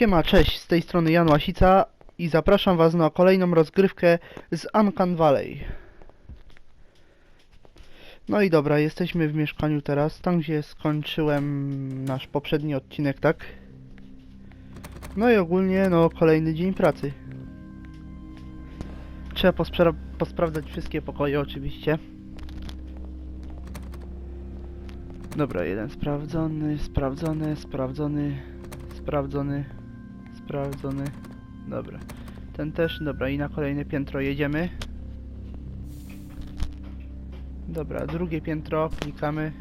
Siema, cześć, z tej strony Jan Łasica i zapraszam was na kolejną rozgrywkę z Uncan Valley. No i dobra, jesteśmy w mieszkaniu teraz, tam gdzie skończyłem nasz poprzedni odcinek, tak? No i ogólnie, no, kolejny dzień pracy. Trzeba pospra- posprawdzać wszystkie pokoje oczywiście. Dobra, jeden sprawdzony, sprawdzony, sprawdzony, sprawdzony, sprawdzony. Dobra. Ten też, dobra, i na kolejne piętro jedziemy. Dobra, drugie piętro, klikamy.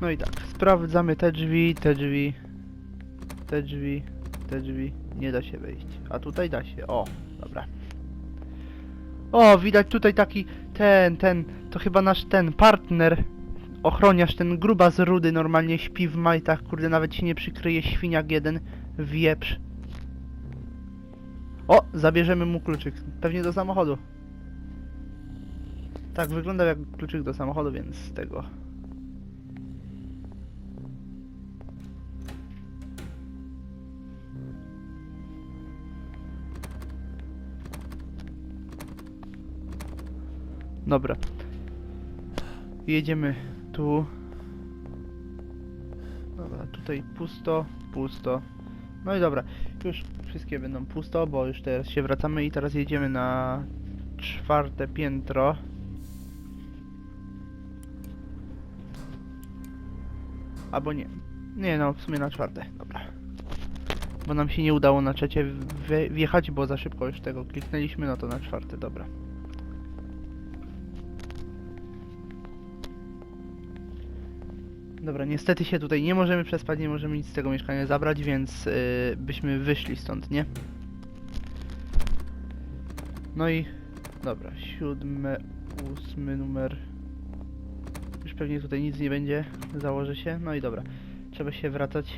No i tak, sprawdzamy te drzwi, te drzwi, te drzwi, te drzwi. Nie da się wejść. A tutaj da się, o, dobra. O, widać tutaj taki, ten, ten, to chyba nasz ten partner, ochroniarz, ten gruba z rudy normalnie śpi w majtach, kurde, nawet się nie przykryje świniak jeden, wieprz. O, zabierzemy mu kluczyk, pewnie do samochodu. Tak, wygląda jak kluczyk do samochodu, więc z tego. Dobra. Jedziemy tu. Dobra, tutaj pusto, pusto. No i dobra, już wszystkie będą pusto, bo już teraz się wracamy i teraz jedziemy na czwarte piętro. Albo nie. Nie, no w sumie na czwarte, dobra. Bo nam się nie udało na trzecie wje- wjechać, bo za szybko już tego kliknęliśmy, no to na czwarte, dobra. Dobra, niestety się tutaj nie możemy przespać, nie możemy nic z tego mieszkania zabrać, więc yy, byśmy wyszli stąd, nie? No i dobra, siódmy, ósmy numer. Już pewnie tutaj nic nie będzie, założę się. No i dobra, trzeba się wracać.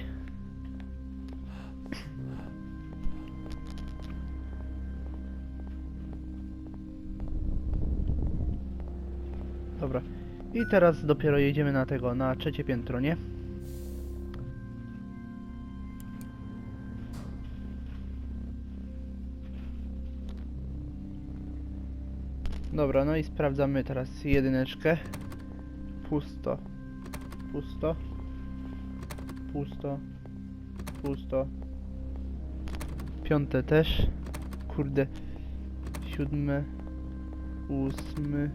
I teraz dopiero jedziemy na tego, na trzecie piętro, nie? Dobra, no i sprawdzamy teraz jedyneczkę. Pusto. Pusto. Pusto. Pusto. Piąte też. Kurde. Siódme. Ósmy.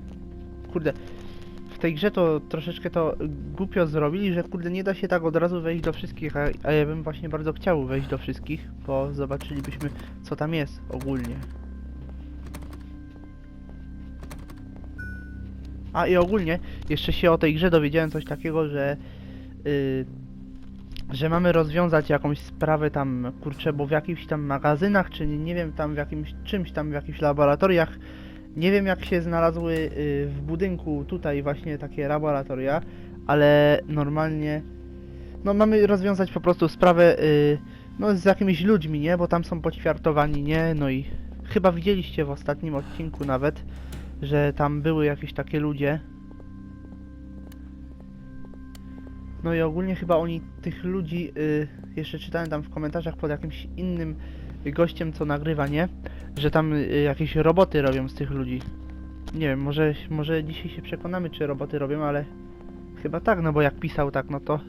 Kurde. Tej grze to troszeczkę to głupio zrobili, że kurde nie da się tak od razu wejść do wszystkich, a, a ja bym właśnie bardzo chciał wejść do wszystkich, bo zobaczylibyśmy co tam jest ogólnie. A i ogólnie jeszcze się o tej grze dowiedziałem coś takiego, że yy, że mamy rozwiązać jakąś sprawę tam, kurczę, bo w jakichś tam magazynach, czy nie, nie wiem, tam w jakimś czymś tam, w jakichś laboratoriach nie wiem jak się znalazły y, w budynku tutaj właśnie takie laboratoria, ale normalnie no mamy rozwiązać po prostu sprawę y, no z jakimiś ludźmi, nie? Bo tam są poćwiartowani, nie? No i chyba widzieliście w ostatnim odcinku nawet, że tam były jakieś takie ludzie. No i ogólnie chyba oni tych ludzi, y, jeszcze czytałem tam w komentarzach pod jakimś innym gościem co nagrywa, nie? Że tam y, jakieś roboty robią z tych ludzi. Nie wiem, może, może dzisiaj się przekonamy, czy roboty robią, ale chyba tak, no bo jak pisał tak, no to...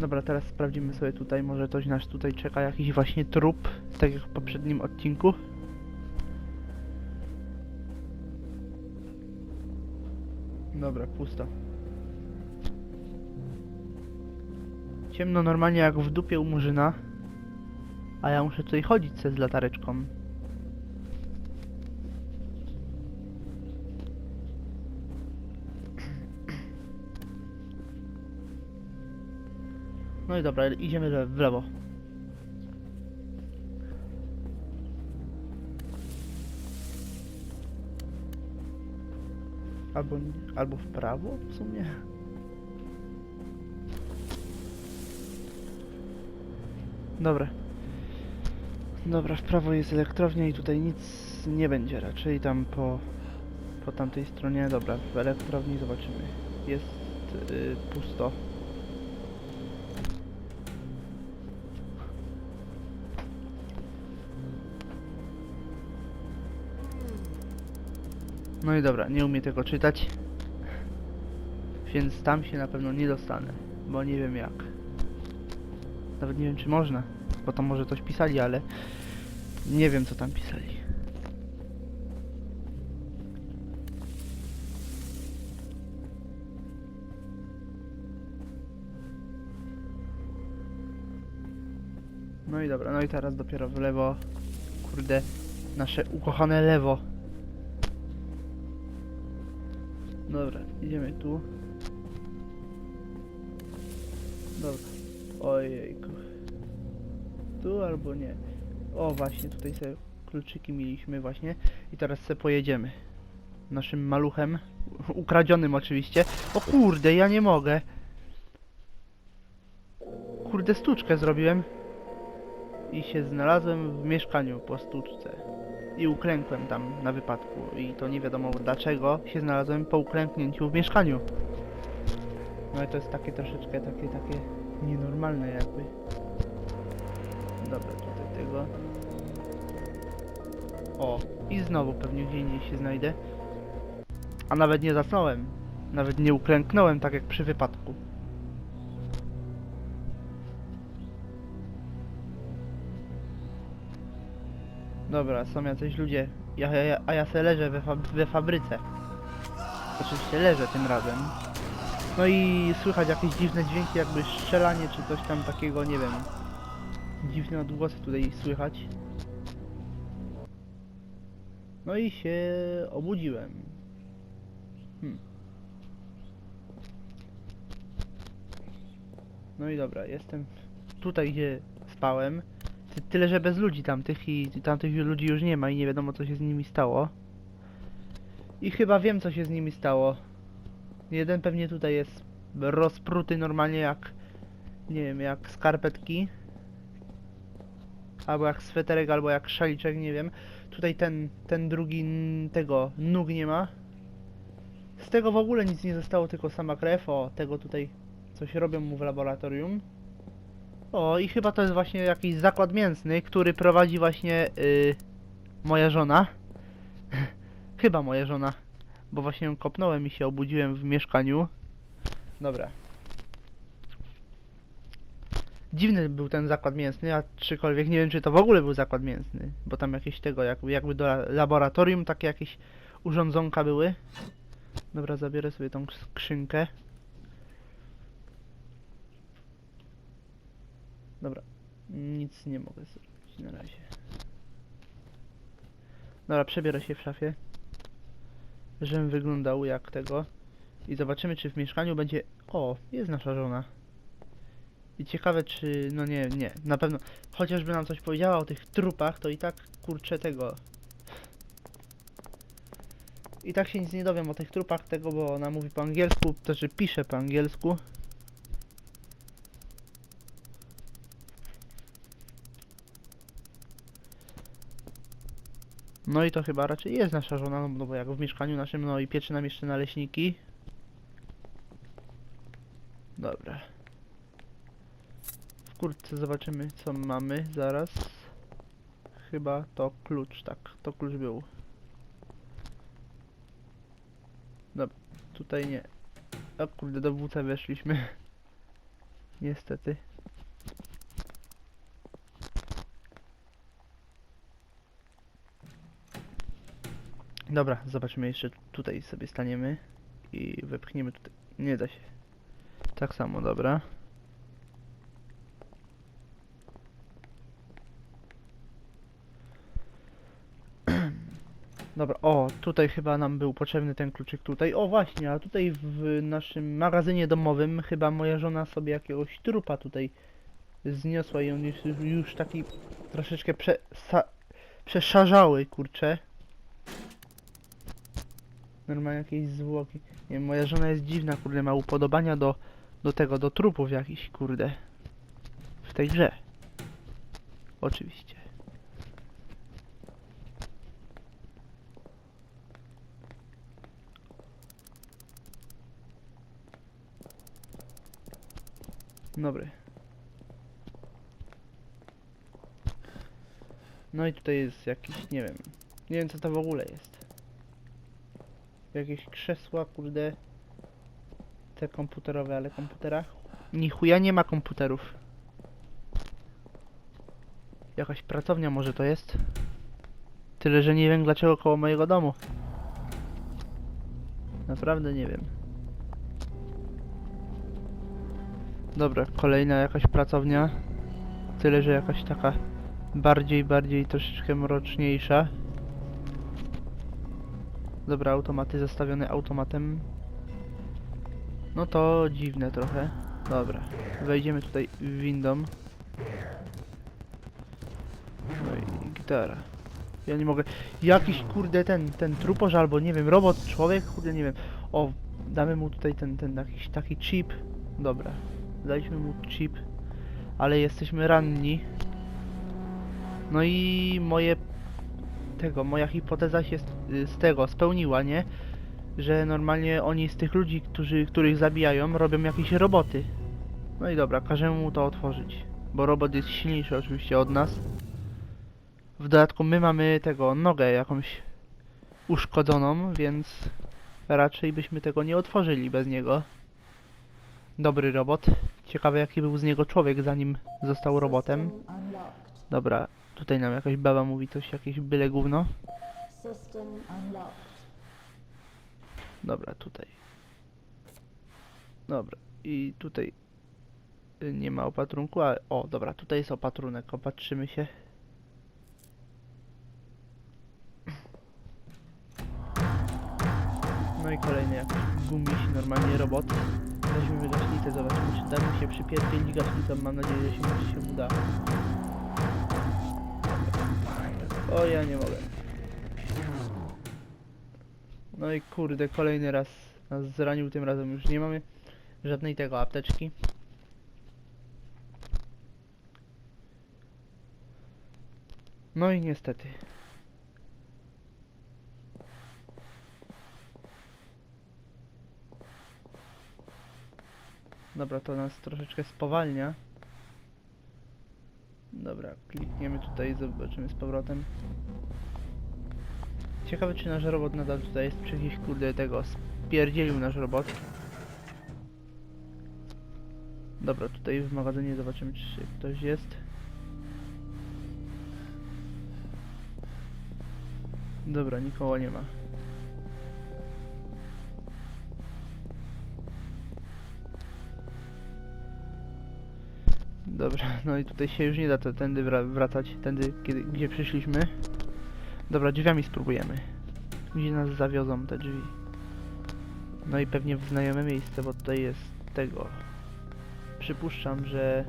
Dobra, teraz sprawdzimy sobie tutaj, może coś nas tutaj czeka, jakiś właśnie trup, tak jak w poprzednim odcinku. Dobra, pusto. Ciemno normalnie jak w dupie u murzyna. A ja muszę tutaj chodzić se z latareczką. No i dobra, idziemy w lewo. Albo, albo w prawo w sumie. Dobra. Dobra, w prawo jest elektrownia i tutaj nic nie będzie raczej tam po, po tamtej stronie. Dobra, w elektrowni zobaczymy. Jest y, pusto. No i dobra, nie umiem tego czytać. Więc tam się na pewno nie dostanę, bo nie wiem jak. Nawet nie wiem czy można, bo tam może coś pisali, ale nie wiem co tam pisali. No i dobra, no i teraz dopiero w lewo. Kurde, nasze ukochane lewo. Dobra, idziemy tu. Dobra. Ojejku. Tu albo nie. O, właśnie, tutaj sobie kluczyki mieliśmy właśnie. I teraz sobie pojedziemy. Naszym maluchem. Ukradzionym oczywiście. O kurde, ja nie mogę. Kurde, sztuczkę zrobiłem. I się znalazłem w mieszkaniu po sztuczce. I uklękłem tam na wypadku. I to nie wiadomo dlaczego się znalazłem po uklęknięciu w mieszkaniu. No i to jest takie troszeczkę takie, takie nienormalne jakby. Dobra, tutaj tego. O, i znowu pewnie gdzie indziej się znajdę. A nawet nie zasnąłem. Nawet nie uklęknąłem tak jak przy wypadku. Dobra, są jacyś ludzie. Ja, ja, a ja se leżę we, fab we fabryce. Oczywiście leżę tym razem. No i słychać jakieś dziwne dźwięki, jakby strzelanie czy coś tam takiego, nie wiem. Dziwne odgłosy tutaj słychać. No i się obudziłem. Hmm. No i dobra, jestem tutaj, gdzie spałem. Ty, tyle, że bez ludzi tamtych i tamtych ludzi już nie ma i nie wiadomo co się z nimi stało. I chyba wiem co się z nimi stało. Jeden pewnie tutaj jest rozpruty normalnie jak, nie wiem, jak skarpetki. Albo jak sweterek, albo jak szaliczek, nie wiem. Tutaj ten, ten drugi tego nóg nie ma. Z tego w ogóle nic nie zostało, tylko sama krew. O, tego tutaj coś robią mu w laboratorium. O, i chyba to jest właśnie jakiś zakład mięsny, który prowadzi właśnie y, moja żona. chyba moja żona. Bo właśnie ją kopnąłem i się obudziłem w mieszkaniu. Dobra. Dziwny był ten zakład mięsny, a czykolwiek nie wiem, czy to w ogóle był zakład mięsny. Bo tam jakieś tego, jakby, jakby do la- laboratorium takie jakieś urządzonka były. Dobra, zabiorę sobie tą skrzynkę. Dobra, nic nie mogę zrobić na razie. Dobra, przebiorę się w szafie. Żebym wyglądał jak tego. I zobaczymy, czy w mieszkaniu będzie... O, jest nasza żona. I ciekawe, czy... No nie, nie, na pewno... Chociażby nam coś powiedziała o tych trupach, to i tak, kurczę, tego... I tak się nic nie dowiem o tych trupach tego, bo ona mówi po angielsku, to znaczy pisze po angielsku. No i to chyba raczej jest nasza żona, no bo jak w mieszkaniu naszym, no i pieczy nam jeszcze naleśniki. Dobra. W zobaczymy co mamy zaraz. Chyba to klucz, tak, to klucz był. Dobra, tutaj nie. O kurde, do WC weszliśmy. Niestety. Dobra, zobaczymy jeszcze tutaj sobie staniemy i wepchniemy tutaj. Nie da się. Tak samo, dobra. Dobra, o, tutaj chyba nam był potrzebny ten kluczyk tutaj. O właśnie, a tutaj w naszym magazynie domowym chyba moja żona sobie jakiegoś trupa tutaj zniosła i on jest już, taki troszeczkę prze, sa, przeszarzały, kurczę. Normalnie jakieś zwłoki. Nie wiem, moja żona jest dziwna, kurde, ma upodobania do, do tego, do trupów jakichś, kurde. W tej grze. Oczywiście. Dobry. No i tutaj jest jakiś, nie wiem, nie wiem co to w ogóle jest. Jakieś krzesła, kurde. Te komputerowe, ale komputera? Ni chuja nie ma komputerów. Jakaś pracownia może to jest? Tyle, że nie wiem dlaczego koło mojego domu. Naprawdę nie wiem. Dobra, kolejna jakaś pracownia. Tyle, że jakaś taka bardziej, bardziej troszeczkę mroczniejsza. Dobra, automaty zastawione automatem. No to dziwne trochę. Dobra, wejdziemy tutaj windą. No i gitara. Ja nie mogę. Jakiś kurde ten, ten trupoż albo nie wiem, robot, człowiek, kurde nie wiem. O, damy mu tutaj ten, ten jakiś taki chip. Dobra, daliśmy mu chip, ale jesteśmy ranni. No i moje tego, moja hipoteza się z, z tego spełniła, nie? Że normalnie oni z tych ludzi, którzy, których zabijają, robią jakieś roboty. No i dobra, każemy mu to otworzyć. Bo robot jest silniejszy oczywiście od nas. W dodatku my mamy tego, nogę jakąś uszkodzoną, więc raczej byśmy tego nie otworzyli bez niego. Dobry robot. Ciekawe jaki był z niego człowiek zanim został robotem. Dobra, tutaj nam jakaś baba mówi coś, jakieś byle gówno. Dobra, tutaj. Dobra, i tutaj y, nie ma opatrunku, ale o, dobra, tutaj jest opatrunek, opatrzymy się. No i kolejny jakiś gumiś, normalnie robot. Weźmiemy gaśnicę, zobaczymy czy da mi się przypierdzielić gaśnicą, mam nadzieję, że się, może się uda. O, ja nie mogę. No i kurde, kolejny raz nas zranił, tym razem już nie mamy żadnej tego apteczki. No i niestety. Dobra, to nas troszeczkę spowalnia. Dobra, klikniemy tutaj, zobaczymy z powrotem. Ciekawe czy nasz robot nadal tutaj jest, czy jakiś kurde tego spierdzielił nasz robot. Dobra, tutaj w magazynie zobaczymy czy ktoś jest. Dobra, nikogo nie ma. Dobra, no i tutaj się już nie da te- tędy wra- wracać, tędy kiedy, gdzie przyszliśmy. Dobra, drzwiami spróbujemy. Gdzie nas zawiozą te drzwi. No i pewnie w znajome miejsce, bo tutaj jest tego. Przypuszczam, że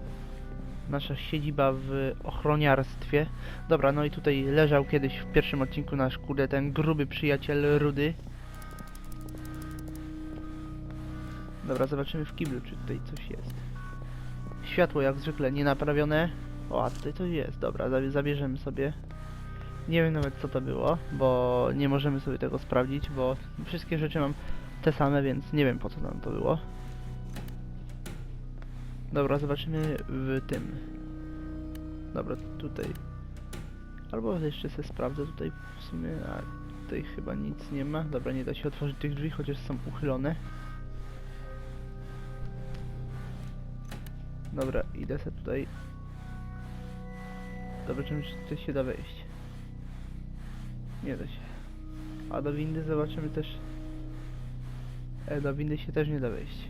nasza siedziba w ochroniarstwie. Dobra, no i tutaj leżał kiedyś w pierwszym odcinku nasz kurde ten gruby przyjaciel Rudy. Dobra, zobaczymy w kiblu, czy tutaj coś jest. Światło jak zwykle nienaprawione. O, a tutaj coś jest. Dobra, zabie- zabierzemy sobie. Nie wiem nawet co to było, bo nie możemy sobie tego sprawdzić, bo wszystkie rzeczy mam te same, więc nie wiem po co nam to było. Dobra, zobaczymy w tym. Dobra, tutaj. Albo jeszcze sobie sprawdzę tutaj w sumie, a tutaj chyba nic nie ma. Dobra, nie da się otworzyć tych drzwi, chociaż są uchylone. Dobra, idę sobie tutaj. Zobaczymy, czy tutaj się da wejść. Nie da się. A do windy zobaczymy też. E, do windy się też nie da wejść.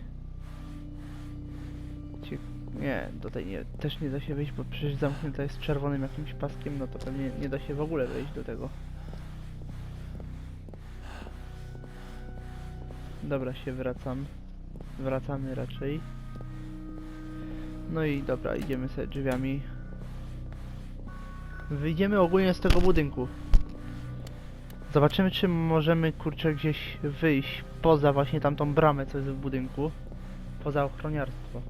Cie... Nie, tutaj nie, też nie da się wejść, bo przecież zamknięta jest czerwonym jakimś paskiem, no to pewnie nie da się w ogóle wejść do tego. Dobra, się wracam. Wracamy raczej. No i dobra, idziemy sobie drzwiami. Wyjdziemy ogólnie z tego budynku. Zobaczymy, czy możemy, kurczę, gdzieś wyjść poza właśnie tamtą bramę, co jest w budynku. Poza ochroniarstwo.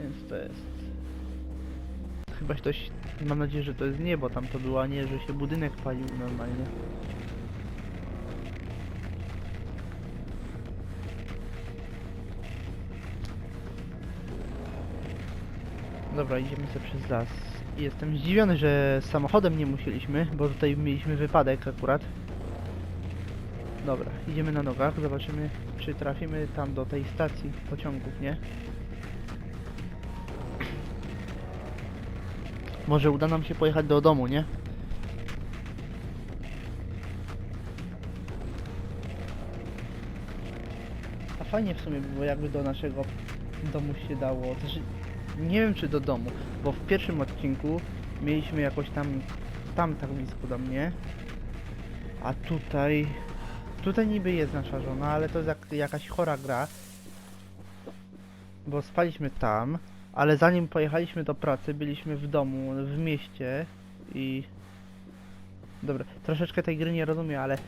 Więc to jest... Chyba ktoś... Mam nadzieję, że to jest niebo, tam to było, a nie, że się budynek palił normalnie. Dobra, idziemy sobie przez las. Jestem zdziwiony, że samochodem nie musieliśmy, bo tutaj mieliśmy wypadek akurat. Dobra, idziemy na nogach, zobaczymy czy trafimy tam do tej stacji pociągów, nie? Może uda nam się pojechać do domu, nie? A fajnie w sumie było jakby do naszego domu się dało. Znaczy, nie wiem czy do domu, bo w pierwszym odcinku mieliśmy jakoś tam, tam tak blisko do mnie. A tutaj, tutaj niby jest nasza żona, ale to jest jak, jakaś chora gra. Bo spaliśmy tam, ale zanim pojechaliśmy do pracy, byliśmy w domu, w mieście i... Dobra, troszeczkę tej gry nie rozumiem, ale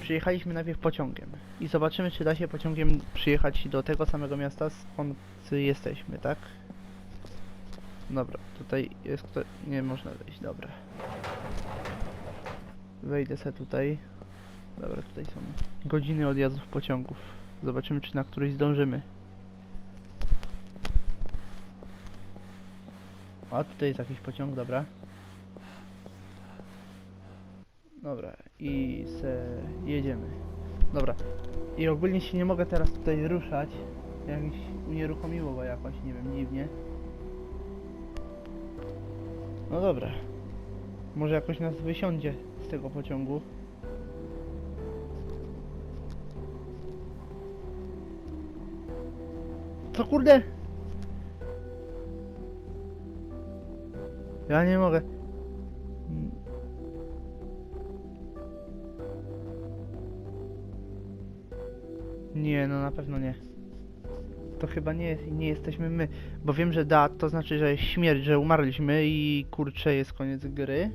przyjechaliśmy najpierw pociągiem i zobaczymy, czy da się pociągiem przyjechać do tego samego miasta, skąd jesteśmy, tak? Dobra, tutaj jest kto... nie można wejść, dobra. Wejdę se tutaj. Dobra, tutaj są godziny odjazdów pociągów. Zobaczymy, czy na któryś zdążymy. A tutaj jest jakiś pociąg, dobra. Dobra, i se jedziemy. Dobra. I ogólnie się nie mogę teraz tutaj ruszać. Jakiś unieruchomiło go jakoś, nie wiem, dziwnie. No dobra. Może jakoś nas wysiądzie z tego pociągu. Co kurde? Ja nie mogę. Nie, no na pewno nie. To chyba nie, jest- nie jesteśmy my, bo wiem, że da, to znaczy, że śmierć, że umarliśmy i kurczę jest koniec gry.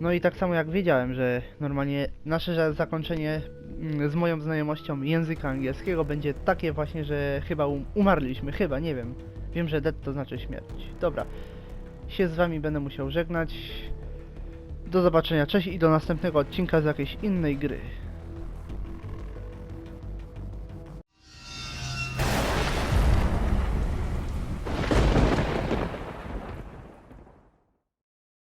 No i tak samo jak wiedziałem, że normalnie nasze za- zakończenie mm, z moją znajomością języka angielskiego będzie takie właśnie, że chyba um umarliśmy, chyba, nie wiem. Wiem, że dead to znaczy śmierć. Dobra, się z wami będę musiał żegnać. Do zobaczenia, cześć i do następnego odcinka z jakiejś innej gry.